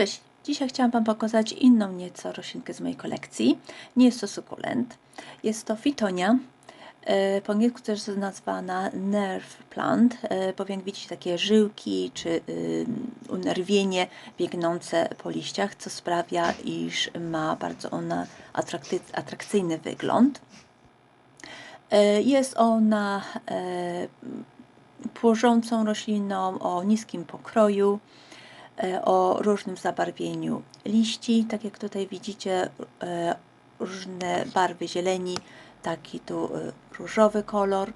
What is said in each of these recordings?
Cześć, dzisiaj chciałam Wam pokazać inną nieco roślinkę z mojej kolekcji. Nie jest to sukulent, jest to fitonia. E, Po angielsku też nazwana nerve plant, e, bowiem jak widzicie takie żyłki czy y, unerwienie biegnące po liściach, co sprawia, iż ma bardzo ona atrakcyjny wygląd. E, Jest ona płożącą rośliną o niskim pokroju, o różnym zabarwieniu liści, tak jak tutaj widzicie, e, różne barwy zieleni, taki tu e, różowy kolor.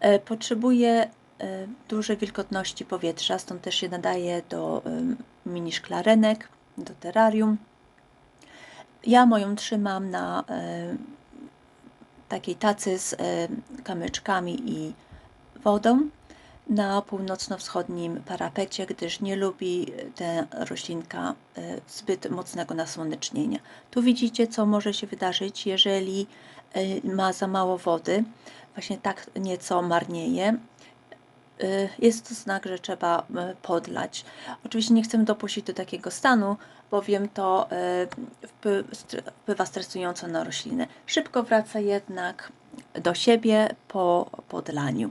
E, Potrzebuje e, dużej wilgotności powietrza, stąd też się nadaje do mini szklarenek, do terrarium. Ja moją trzymam na e, takiej tacy z e, kamyczkami i wodą na północno-wschodnim parapecie, gdyż nie lubi ta roślinka e, zbyt mocnego nasłonecznienia. Tu widzicie, co może się wydarzyć, jeżeli e, ma za mało wody. Właśnie tak nieco marnieje. E, Jest to znak, że trzeba e, podlać. Oczywiście nie chcemy dopuścić do takiego stanu, bowiem to e, wpływa stresująco na roślinę. Szybko wraca jednak do siebie po podlaniu.